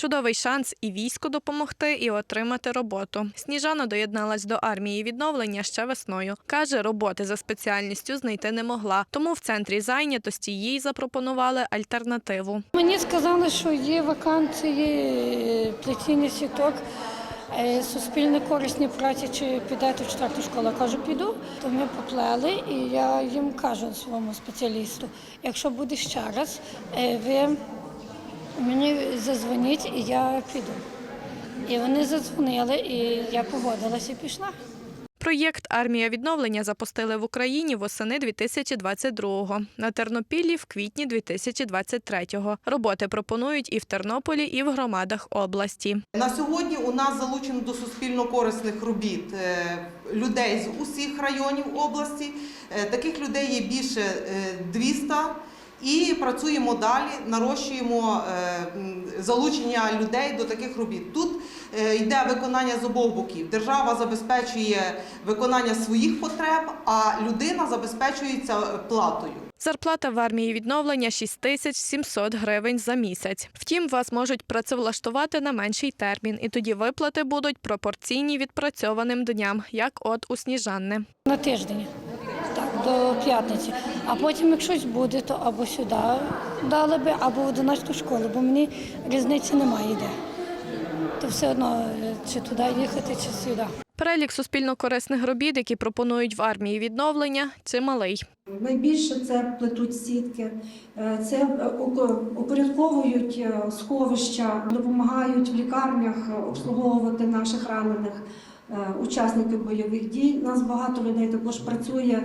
Чудовий шанс і війську допомогти, і отримати роботу. Сніжана доєдналась до армії відновлення ще весною. Каже, роботи за спеціальністю знайти не могла, тому в центрі зайнятості їй запропонували альтернативу. Мені сказали, що є вакансії плетіння сіток, е, суспільно корисні праці, чи підете в четверту школу. Кажу, піду. То ми поплели, і я їм кажу своєму спеціалісту, якщо буде ще раз, е, ви мені задзвоніть і я піду. І вони задзвонили, і я погодилася і пішла. Проєкт Армія відновлення запустили в Україні восени 2022-го, на Тернопіллі в квітні 2023-го. Роботи пропонують і в Тернополі, і в громадах області. На сьогодні у нас залучено до суспільно-корисних робіт е, людей з усіх районів області. Е, Таких людей є більше е, 200. І працюємо далі, нарощуємо е, залучення людей до таких робіт. Тут е, йде виконання з обох боків. Держава забезпечує виконання своїх потреб, а людина забезпечується платою. Зарплата в армії відновлення 6700 гривень за місяць. Втім, вас можуть працевлаштувати на менший термін, і тоді виплати будуть пропорційні відпрацьованим дням, як от у Сніжанни. На тиждень, до п'ятниці. А потім, як щось буде, то або сюди дали би, або в 11 школу, бо мені різниці немає де. То все одно е, чи туди їхати, чи сюди. Перелік суспільно-корисних робіт, які пропонують в армії відновлення, чималий. Найбільше це плетуть сітки, е, це е, упорядковують сховища, допомагають в лікарнях обслуговувати наших ранених учасників бойових дій. Нас багато людей також працює,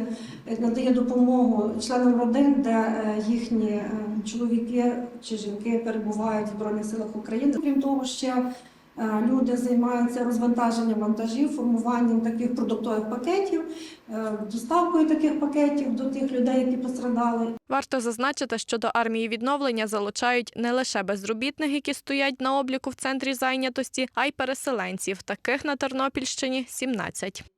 е, надає допомогу членам родин, де е, їхні е, чоловіки чи жінки перебувають в Збройних силах України. Крім того, ще е, люди займаються розвантаженням вантажів, формуванням таких продуктових пакетів, е, доставкою таких пакетів до тих людей, які пострадали. Варто зазначити, що до армії відновлення залучають не лише безробітних, які стоять на обліку в центрі зайнятості, а й переселенців. Таких на Тернопільщині 17.